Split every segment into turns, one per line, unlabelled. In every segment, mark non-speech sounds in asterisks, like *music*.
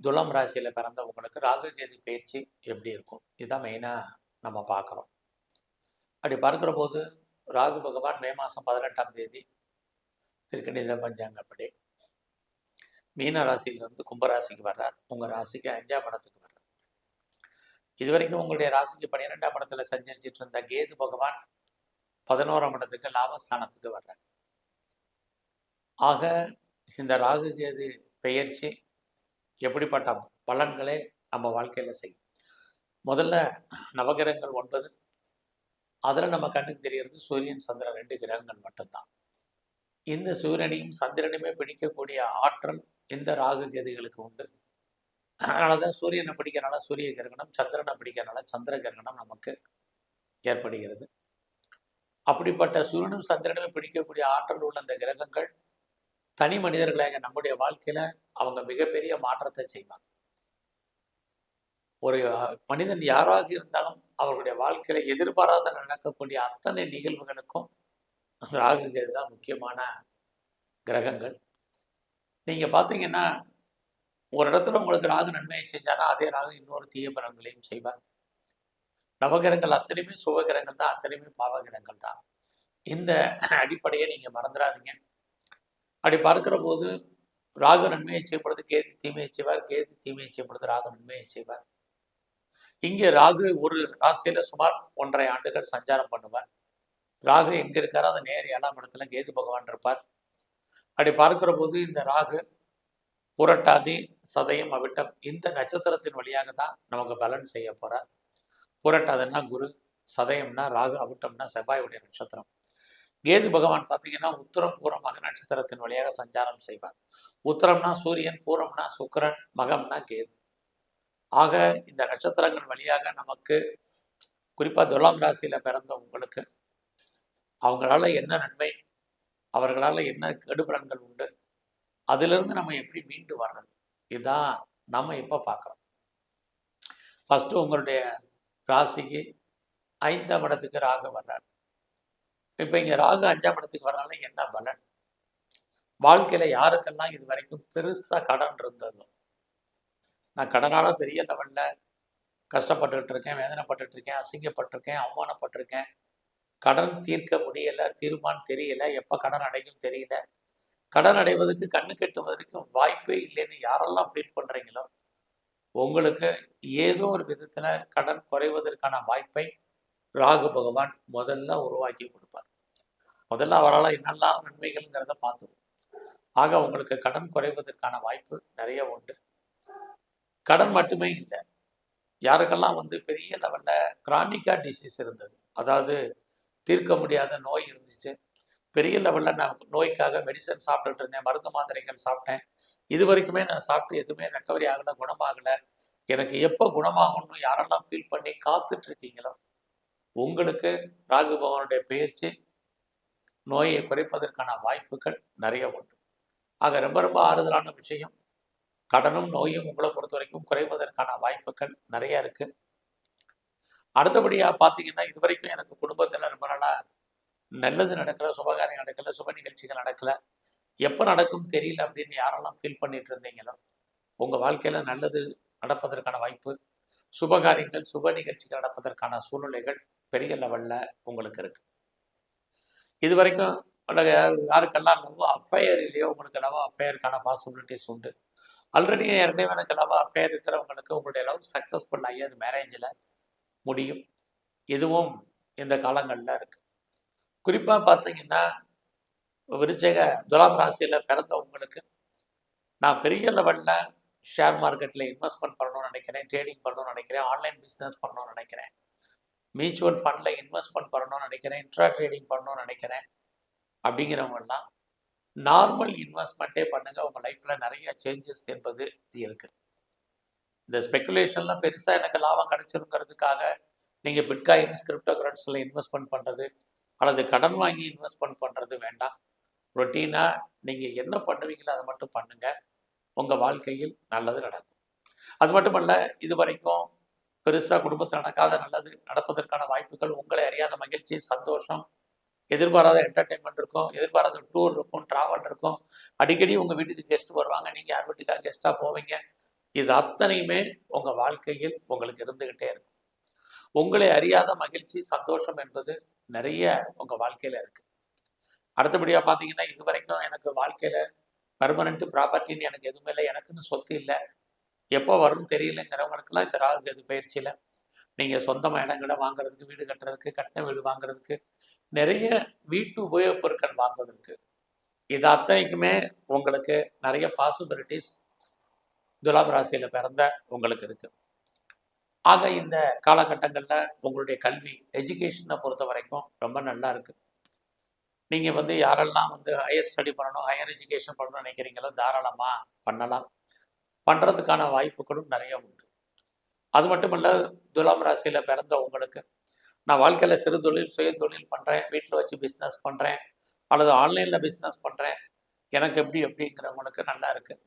துலாம் ராசியில் பிறந்தவங்களுக்கு ராகு கேது பயிற்சி எப்படி இருக்கும்? இதுதான் மெயினாக நம்ம பார்க்குறோம். அப்படி பார்க்குற போது ராகு பகவான் மே மாதம் பதினெட்டாம் தேதி திருக்கணித பஞ்சாங்கப்படி மீன ராசியிலிருந்து கும்பராசிக்கு வர்றார். உங்கள் ராசிக்கு அஞ்சாம் இடத்துக்கு வர்றார். இது வரைக்கும் உங்களுடைய ராசிக்கு பன்னிரெண்டாம் இடத்துல சஞ்சரிச்சிட்டு இருந்த கேது பகவான் பதினோராம் இடத்துக்கு லாபஸ்தானத்துக்கு வர்றார். ஆக இந்த ராகு கேது பெயர்ச்சி எப்படிப்பட்ட பலன்களை நம்ம வாழ்க்கையில் செய்யும்? முதல்ல நவகிரகங்கள் ஒன்பது. அதில் நம்ம கண்ணுக்கு தெரியறது சூரியன் சந்திரன் ரெண்டு கிரகங்கள் மட்டும்தான். இந்த சூரியனையும் சந்திரனையுமே பிடிக்கக்கூடிய ஆற்றல் இந்த ராகு கேதுகளுக்கு உண்டு. அதனால தான் சூரியனை பிடிக்கிறனால சூரிய கிரகணம் சந்திரனை பிடிக்கிறனால சந்திர கிரகணம் நமக்கு ஏற்படுகிறது. அப்படிப்பட்ட சூரியனும் சந்திரனுமே பிடிக்கக்கூடிய ஆற்றல் உள்ள இந்த கிரகங்கள் தனி மனிதர்களாக நம்முடைய வாழ்க்கையில அவங்க மிகப்பெரிய மாற்றத்தை செய்வாங்க. ஒரு மனிதன் யாராக இருந்தாலும் அவர்களுடைய வாழ்க்கையில எதிர்பாராத நடக்கக்கூடிய அத்தனை நிகழ்வுகளுக்கும் ராகுங்கிறது தான் முக்கியமான கிரகங்கள். நீங்க பார்த்தீங்கன்னா ஒரு இடத்துல உங்களுக்கு ராகு நன்மையை செஞ்சானா அதே ராகு இன்னொரு தீய பலன்களையும் செய்வார். நவகிரகங்கள் அத்தனையுமே சுபகிரகங்கள் தான் அத்தனையுமே பாவகிரகங்கள் தான். இந்த அடிப்படையை நீங்க மறந்துடாதீங்க அப்படி பார்க்கிற போது ராகு நன்மையை செய்யப்படுது கேது தீமையை செய்வார் கேது தீமையை செய்யப்படுது ராகு நன்மையை செய்வார். இங்கே ராகு ஒரு ராசியில சுமார் ஒன்றரை ஆண்டுகள் சஞ்சாரம் பண்ணுவார். ராகு எங்க இருக்காரோ அதை நேர் ஏழாம் இடத்துல கேது பகவான் இருப்பார். அப்படி பார்க்கிற போது இந்த ராகு புரட்டாதி சதயம் அவிட்டம் இந்த நட்சத்திரத்தின் வழியாக தான் நமக்கு பலன் செய்ய போறார். புரட்டாதுன்னா குரு சதயம்னா ராகு அவிட்டம்னா செவ்வாயுடைய நட்சத்திரம். கேது பகவான் பார்த்தீங்கன்னா உத்தரம் பூரம் மக நட்சத்திரத்தின் வழியாக சஞ்சாரம் செய்வார். உத்தரம்னா சூரியன் பூரம்னா சுக்கரன் மகம்னா கேது. ஆக இந்த நட்சத்திரங்கள் வழியாக நமக்கு குறிப்பாக துலாம் ராசியில் பிறந்த உங்களுக்கு அவங்களால என்ன நன்மை அவர்களால் என்ன கெடுபலன்கள் உண்டு அதிலிருந்து நம்ம எப்படி மீண்டு வர்றது? இதுதான் நம்ம இப்போ பார்க்குறோம் ஃபஸ்ட்டு உங்களுடைய ராசிக்கு ஐந்தாம் இடத்துக்கு ராக வர்றார். இப்போ இங்கே ராகு அஞ்சாம் இடத்துக்கு வரனால என்ன பலன்? வாழ்க்கையில் யாருக்கெல்லாம் இது வரைக்கும் பெருசாக கடன் இருந்ததோ? நான் கடனால் பெரிய லெவலில் கஷ்டப்பட்டுட்டு இருக்கேன் வேதனைப்பட்டுட்டு இருக்கேன் அசிங்கப்பட்டிருக்கேன் அவமானப்பட்டிருக்கேன். கடன் தீர்க்க முடியலை தீர்மானம் தெரியல எப்போ கடன் அடையும் தெரியல. கடன் அடைவதற்கு கண்ணு கெட்டுவதற்கும் வாய்ப்பே இல்லைன்னு யாரெல்லாம் ஃபீல் பண்ணுறீங்களோ உங்களுக்கு ஏதோ ஒரு விதத்தில் கடன் குறைவதற்கான வாய்ப்பை ராகு பகவான் முதல்ல உருவாக்கி கொடுப்பார். முதல்ல அவரால் என்னெல்லாம் நன்மைகள்ங்கிறத பார்த்துருவோம் ஆக உங்களுக்கு கடன் குறைவதற்கான வாய்ப்பு நிறைய உண்டு. கடன் மட்டுமே இல்லை. யாருக்கெல்லாம் வந்து பெரிய லெவலில் கிரானிக்கா டிசீஸ் இருந்தது அதாவது தீர்க்க முடியாத நோய் இருந்துச்சு. பெரிய லெவலில் நான் நோய்க்காக மெடிசன் சாப்பிட்டுட்டு இருந்தேன் மருந்து மாத்திரைகள் சாப்பிட்டேன். இது வரைக்குமே நான் சாப்பிட்டு எதுவுமே ரெக்கவரி ஆகலை குணமாகலை. எனக்கு எப்போ குணமாகணும்னு யாரெல்லாம் ஃபீல் பண்ணி காத்துட்டு இருக்கீங்களோ உங்களுக்கு ராகு பகவானுடைய பயிற்சி நோயை குறைப்பதற்கான வாய்ப்புகள் நிறைய உண்டு. ஆக ரொம்ப ரொம்ப ஆறுதலான விஷயம். கடனும் நோயும் உங்களை பொறுத்த வரைக்கும் குறைவதற்கான வாய்ப்புகள் நிறைய இருக்கு. அடுத்தபடியாக பார்த்தீங்கன்னா இது வரைக்கும் எனக்கு குடும்பத்தில் ரொம்ப நாளாக நல்லது நடக்கல சுபகாரியம் நடக்கலை சுப நிகழ்ச்சிகள் நடக்கல. எப்போ நடக்கும் தெரியல அப்படின்னு யாரெல்லாம் ஃபீல் பண்ணிட்டு இருந்தீங்களோ உங்கள் வாழ்க்கையில் நல்லது நடப்பதற்கான வாய்ப்பு சுபகாரியங்கள் சுப நிகழ்ச்சிகள் நடப்பதற்கான சூழ்நிலைகள் பெரிய லெவலில் உங்களுக்கு இருக்குது இது வரைக்கும் உலக யாருக்கெல்லாம் லவ் அஃபயர் இல்லையோ உங்களுக்கு லவ் அஃபையருக்கான பாசிபிலிட்டிஸ் உண்டு. ஆல்ரெடி ஏற்கனவே எனக்கு லவ் இருக்கிறவங்களுக்கு உங்களுடைய லவ் சக்ஸஸ்ஃபுல் ஆகி அது மேரேஜில் முடியும். இதுவும் இந்த காலங்களில் இருக்குது குறிப்பாக பார்த்தீங்கன்னா விருச்சக துலாம் ராசியில் பிறந்தவங்களுக்கு நான் பெரிய லெவலில் ஷேர் மார்க்கெட்டில் இன்வெஸ்ட்மெண்ட் பண்ணணும்னு நினைக்கிறேன் ட்ரேடிங் பண்ணணும்னு நினைக்கிறேன் ஆன்லைன் பிஸ்னஸ் பண்ணணும்னு நினைக்கிறேன். மியூச்சுவல் ஃபண்டில் இன்வெஸ்ட்மெண்ட் பண்ணணும்னு நினைக்கிறேன் இன்ட்ரா ட்ரேடிங் பண்ணணும்னு நினைக்கிறேன் அப்படிங்கிறவங்கெல்லாம் நார்மல் இன்வெஸ்ட்மெண்ட்டே பண்ணுங்கள் உங்கள் லைஃப்பில் நிறைய சேஞ்சஸ் என்பது இருக்குது இந்த ஸ்பெக்குலேஷன்லாம் பெருசாக எனக்கு லாபம் கிடச்சிருங்கிறதுக்காக நீங்கள் பிட்காயின் கிரிப்டோ கரன்சியில் இன்வெஸ்ட்மெண்ட் பண்ணுறது அல்லது கடன் வாங்கி இன்வெஸ்ட்மெண்ட் பண்ணுறது வேண்டாம். ரொட்டீனாக நீங்கள் என்ன பண்ணுவீங்களோ அதை மட்டும் பண்ணுங்கள் உங்கள் வாழ்க்கையில் நல்லது நடக்கும். அது மட்டுமல்ல இது வரைக்கும் பெருசாக குடும்பத்தில் நடக்காத நல்லது நடப்பதற்கான வாய்ப்புகள் உங்களை அறியாத மகிழ்ச்சி சந்தோஷம் எதிர்பாராத என்டர்டைன்மெண்ட் இருக்கும் எதிர்பாராத டூர் இருக்கும் ட்ராவல் இருக்கும். அடிக்கடி உங்கள் வீட்டுக்கு கெஸ்ட் வருவாங்க. நீங்கள் யார் வீட்டுக்காக கெஸ்ட்டாக போவீங்க? இது அத்தனையுமே உங்கள் வாழ்க்கையில் உங்களுக்கு இருந்துக்கிட்டே இருக்கும். உங்களை அறியாத மகிழ்ச்சி சந்தோஷம் என்பது நிறைய உங்கள் வாழ்க்கையில் இருக்குது அடுத்தபடியாக பார்த்தீங்கன்னா இது வரைக்கும் எனக்கு வாழ்க்கையில் பர்மனெண்ட் ப்ராப்பர்ட்டின்னு எனக்கு எதுவுமே இல்லை. எனக்குன்னு சொத்து இல்லை. எப்போ வரும்னு தெரியலங்கிறவங்களுக்குலாம் இந்த ராகு கேது பயிற்சியில் நீங்கள் சொந்தமாக இடங்களை வாங்குறதுக்கு வீடு கட்டுறதுக்கு கட்டின வீடு வாங்குறதுக்கு நிறைய வீட்டு உபயோகப் பொருட்கள் வாங்குவதற்கு. இது அத்தனைக்குமே உங்களுக்கு நிறைய பாசிபிலிட்டிஸ் துலாம் ராசியில் பிறந்த உங்களுக்கு இருக்குது ஆக இந்த காலகட்டங்களில் உங்களுடைய கல்வி எஜுகேஷனை பொறுத்த வரைக்கும் ரொம்ப நல்லா இருக்குது நீங்கள் வந்து யாரெல்லாம் வந்து ஹையர் ஸ்டடி பண்ணணும் ஹையர் எஜுகேஷன் பண்ணணும்னு நினைக்கிறீங்களோ தாராளமாக பண்ணலாம். பண்ணுறதுக்கான வாய்ப்புகளும் நிறைய உண்டு. அது மட்டும் இல்லை துலாம் ராசியில் பிறந்த உங்களுக்கு நான் வாழ்க்கையில் சிறு தொழில் சுய தொழில் பண்ணுறேன் வீட்டில் வச்சு பிஸ்னஸ் பண்ணுறேன் அல்லது ஆன்லைனில் பிஸ்னஸ் பண்ணுறேன் எனக்கு எப்படி எப்படிங்கிறவங்களுக்கு நல்லா இருக்குது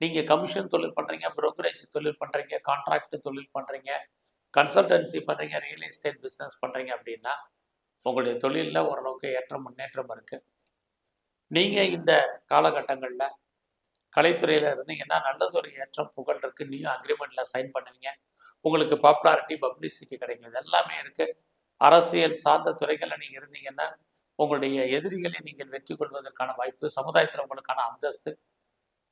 நீங்கள் கமிஷன் தொழில் பண்ணுறீங்க ப்ரோக்கரேஜ் தொழில் பண்ணுறீங்க கான்ட்ராக்ட் தொழில் பண்ணுறீங்க கன்சல்டன்சி பண்ணுறீங்க ரியல் எஸ்டேட் பிஸ்னஸ் பண்ணுறீங்க அப்படின்னா உங்களுடைய தொழிலில் ஓரளவுக்கு ஏற்ற முன்னேற்றம் இருக்குது நீங்கள் இந்த காலகட்டங்களில் கலைத்துறையில் இருந்தீங்கன்னா நல்லது ஒரு ஏற்றம் புகழ் இருக்குது நீயும் அக்ரிமெண்ட்டில் சைன் பண்ணுவீங்க. உங்களுக்கு பாப்புலாரிட்டி பப்ளிசிட்டி கிடைக்கும். இது எல்லாமே இருக்குது அரசியல் சார்ந்த துறைகளில் நீங்கள் இருந்தீங்கன்னா உங்களுடைய எதிரிகளை நீங்கள் வெற்றி கொள்வதற்கான வாய்ப்பு சமுதாயத்தில் உங்களுக்கான அந்தஸ்து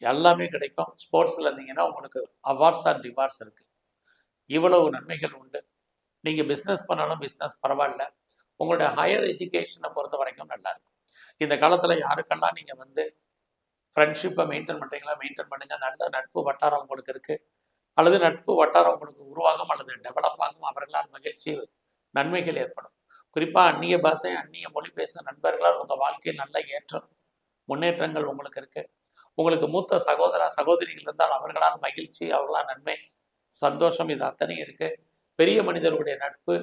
எல்லாமே கிடைக்கும். ஸ்போர்ட்ஸில் இருந்தீங்கன்னா உங்களுக்கு அவார்ட்ஸ் அண்ட் ரிவார்ட்ஸ் இருக்குது இவ்வளவு நன்மைகள் உண்டு. நீங்கள் பிஸ்னஸ் பண்ணாலும் பிஸ்னஸ் பரவாயில்ல. உங்களுடைய ஹையர் எஜுகேஷனை பொறுத்த வரைக்கும் நல்லாயிருக்கும் இந்த காலத்தில் யாருக்கெல்லாம் நீங்கள் வந்து ஃப்ரெண்ட்ஷிப்பை மெயின்டைன் பண்ணுறீங்களா மெயின்டைன் பண்ணுங்கள் நல்ல நட்பு வட்டாரம் உங்களுக்கு இருக்குது அல்லது நட்பு வட்டாரம் உங்களுக்கு உருவாகும் அல்லது டெவலப் ஆகும். அவர்களால் மகிழ்ச்சி நன்மைகள் ஏற்படும். குறிப்பாக அந்நிய பாஷை அந்நிய மொழி பேசும் நண்பர்களால் உங்கள் வாழ்க்கையில் நல்ல ஏற்றம் முன்னேற்றங்கள் உங்களுக்கு இருக்குது உங்களுக்கு மூத்த சகோதர சகோதரிகள் இருந்தால் அவர்களால் மகிழ்ச்சி அவர்களால் நன்மை சந்தோஷம் இது அத்தனையும் இருக்குது பெரிய மனிதர்களுடைய நட்பு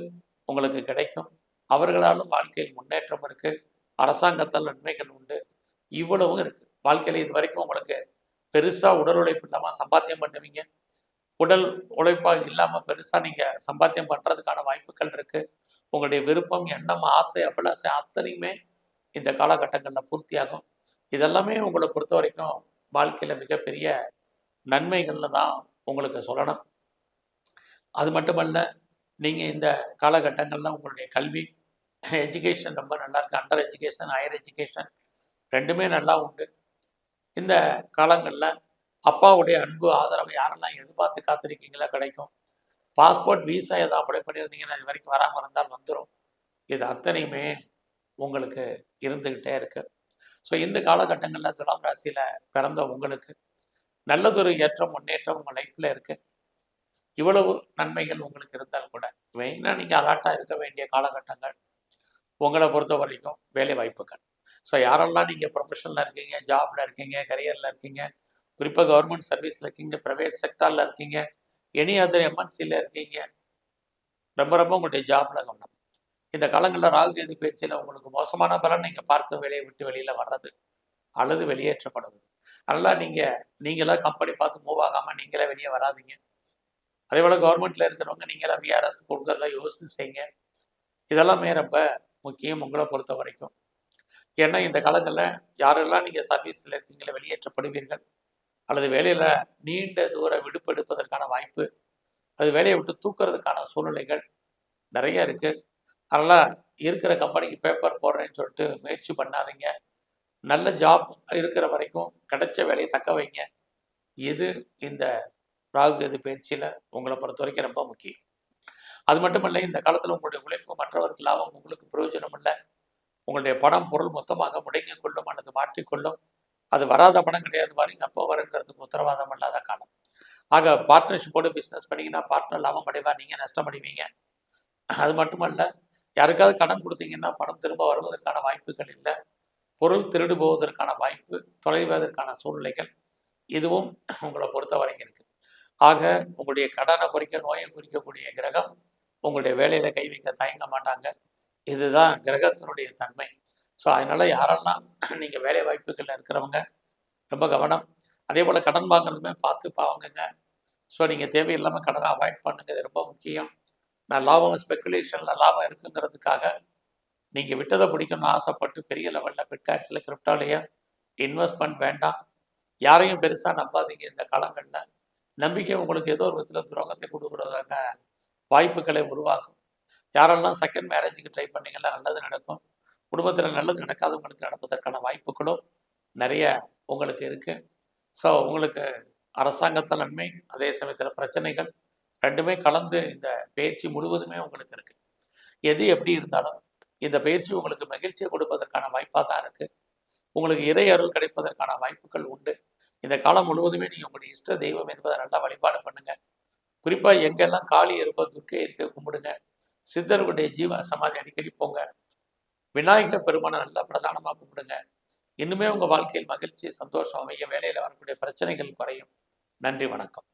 உங்களுக்கு கிடைக்கும். அவர்களாலும் வாழ்க்கையில் முன்னேற்றம் இருக்குது அரசாங்கத்தால் நன்மைகள் உண்டு. இவ்வளவும் இருக்குது வாழ்க்கையில் இது வரைக்கும் உங்களுக்கு பெருசாக உடல் உழைப்பு இல்லாமல் சம்பாத்தியம் பண்ணுவீங்க. உடல் உழைப்பாக இல்லாமல் பெருசாக நீங்கள் சம்பாத்தியம் பண்ணுறதுக்கான வாய்ப்புகள் இருக்குது உங்களுடைய விருப்பம் எண்ணம் ஆசை அபிலாசை அத்தனையுமே இந்த காலகட்டங்களில் பூர்த்தியாகும். இதெல்லாமே உங்களை பொறுத்த வரைக்கும் வாழ்க்கையில் மிகப்பெரிய நன்மைகள்னு தான் உங்களுக்கு சொல்லணும். அது மட்டுமல்ல நீங்கள் இந்த காலகட்டங்களில் உங்களுடைய கல்வி எஜுகேஷன் ரொம்ப நல்லாயிருக்கு அண்டர் எஜுகேஷன் ஹையர் எஜுகேஷன் ரெண்டுமே நல்லா உண்டு. இந்த காலங்களில் அப்பாவுடைய அன்பு ஆதரவு யாரெல்லாம் எதிர்பார்த்து காத்திருக்கீங்களோ? கிடைக்கும். பாஸ்போர்ட் வீசா எதை அப்ளை பண்ணியிருந்தீங்கன்னா இது வரைக்கும் வராமல் இருந்தால் வந்துடும் இது அத்தனையுமே உங்களுக்கு இருந்துக்கிட்டே இருக்கு. ஸோ இந்த காலகட்டங்களில் துலாம் ராசியில் பிறந்த உங்களுக்கு நல்லதொரு ஏற்றம் முன்னேற்றம் உங்கள் லைஃப்பில் இருக்குது இவ்வளவு நன்மைகள் உங்களுக்கு இருந்தால் கூட மெயினாக நீங்கள் அலர்ட்டாக இருக்க வேண்டிய காலகட்டங்கள் உங்களை பொறுத்த வரைக்கும் வேலை வாய்ப்புகள். ஸோ யாரெல்லாம் நீங்கள் ப்ரொஃபஷனில் இருக்கீங்க ஜாபில் இருக்கீங்க கரியரில் இருக்கீங்க குறிப்பாக கவர்மெண்ட் சர்வீஸில் இருக்கீங்க ப்ரைவேட் செக்டாரில் இருக்கீங்க எனி அதர் எம்என்சியில் இருக்கீங்க ரொம்ப ரொம்ப உங்களுடைய ஜாபில் கவனம். இந்த காலங்களில் ராகுகேது பயிற்சியில் உங்களுக்கு மோசமான பலன் நீங்கள் பார்க்க வேலையை விட்டு வெளியில் வர்றது அல்லது வெளியேற்றப்படுது அதனால் நீங்கள் நீங்களாக கம்பெனி பார்த்து மூவ் ஆகாமல் நீங்களே வெளியே வராதீங்க. அதே போல் கவர்மெண்ட்டில் இருக்கிறவங்க நீங்களாம் விஆர்எஸ் கொடுக்கறதுல யோசித்து செய்யுங்க. இதெல்லாமே ரொம்ப முக்கியம் உங்களை பொறுத்த வரைக்கும் ஏன்னா இந்த காலங்களில் யாரெல்லாம் நீங்கள் சர்வீஸில் இருக்கீங்களோ வெளியேற்றப்படுவீர்கள். அல்லது வேலையில் நீண்ட தூர விடுப்பு எடுப்பதற்கான வாய்ப்பு அது வேலையை விட்டு தூக்குறதுக்கான சூழ்நிலைகள் நிறைய இருக்குது அதனால் இருக்கிற கம்பெனிக்கு பேப்பர் போடுறேன்னு சொல்லிட்டு முயற்சி பண்ணாதீங்க. நல்ல ஜாப் இருக்கிற வரைக்கும் கிடைச்ச வேலையை தக்க வைங்க. இது இந்த ராகு பயிற்சியில் உங்களை பொறுத்த வரைக்கும் ரொம்ப முக்கியம். அது மட்டும் இல்லை இந்த காலத்தில் உங்களுடைய உழைப்பு மற்றவருக்கு லாபம் உங்களுக்கு பிரயோஜனம் இல்லை. உங்களுடைய பணம் பொருள் மொத்தமாக முடங்கிக் கொள்ளும் அல்லது மாற்றிக்கொள்ளும். அது வராத பணம் கிடையாது பாருங்க. அப்போ வருங்கிறதுக்கு உத்தரவாதம் இல்லாத காலம். ஆக பார்ட்னர்ஷிப்போடு பிஸ்னஸ் பண்ணிங்கன்னா பார்ட்னர் லாபம் அடைவா? நீங்கள் நஷ்டம் அடைவீங்க. அது மட்டுமல்ல யாருக்காவது கடன் கொடுத்தீங்கன்னா பணம் திரும்ப வருவதற்கான வாய்ப்புகள் இல்லை. பொருள் திருடு போவதற்கான வாய்ப்பு தொலைவதற்கான சூழ்நிலைகள் இதுவும் உங்களை பொறுத்த வரைக்கும் இருக்குது ஆக உங்களுடைய கடனை குறிக்க நோயை குறிக்கக்கூடிய கிரகம் உங்களுடைய வேலையில் கை வைக்க தயங்க மாட்டாங்க. இதுதான் கிரகத்தினுடைய தன்மை. ஸோ அதனால் யாரெல்லாம் *clears throat* நீங்கள் வேலை வாய்ப்புகளில் இருக்கிறவங்க ரொம்ப கவனம். அதே போல் கடன் வாங்குறதுமே பார்த்து பாவங்குங்க. ஸோ நீங்கள் தேவையில்லாமல் கடனை அவாய்ட் பண்ணுங்க. இது ரொம்ப முக்கியம். நான் லாபம் ஸ்பெக்குலேஷனில் லாபம் இருக்குங்கிறதுக்காக நீங்கள் விட்டதை பிடிக்கணும்னு ஆசைப்பட்டு பெரிய லெவலில் பிட்காட்ஸில் கிரிப்டோலையோ இன்வெஸ்ட்மெண்ட் வேண்டாம். யாரையும் பெருசாக நம்பாதீங்க இந்த காலங்களில். நம்பிக்கை உங்களுக்கு ஏதோ ஒரு விதத்தில் துரோகத்தை கொடுக்குறதாக வாய்ப்புகளை உருவாக்கும். யாரெல்லாம் செகண்ட் மேரேஜுக்கு ட்ரை பண்ணீங்கன்னா நல்லது நடக்கும். குடும்பத்தில் நல்லது நடக்காதவங்களுக்கு நடப்பதற்கான வாய்ப்புகளும் நிறைய உங்களுக்கு இருக்குது ஸோ உங்களுக்கு அரசாங்கத்தால் நன்மை அதே சமயத்தில் பிரச்சனைகள் ரெண்டுமே கலந்து இந்த பயிற்சி முழுவதுமே உங்களுக்கு இருக்குது எது எப்படி இருந்தாலும் இந்த பயிற்சி உங்களுக்கு மகிழ்ச்சியை கொடுப்பதற்கான வாய்ப்பாக தான் இருக்குது உங்களுக்கு இறை அருள் கிடைப்பதற்கான வாய்ப்புகள் உண்டு. இந்த காலம் முழுவதுமே நீங்கள் உங்களுடைய இஷ்ட தெய்வம் என்பதை நல்லா வழிபாடு பண்ணுங்கள் குறிப்பாக எங்கெல்லாம் காளி இருக்கோ துர்க்கை இருக்க கும்பிடுங்க. சித்தர்களுடைய ஜீவ சமாதி அடிக்கடி போங்க. விநாயகர் பெருமானை நல்லா பிரதானமாக கும்பிடுங்க. இன்னுமே உங்கள் வாழ்க்கையில் மகிழ்ச்சி சந்தோஷம் அமைய வேலையில் வரக்கூடிய பிரச்சனைகள் குறையும். நன்றி வணக்கம்.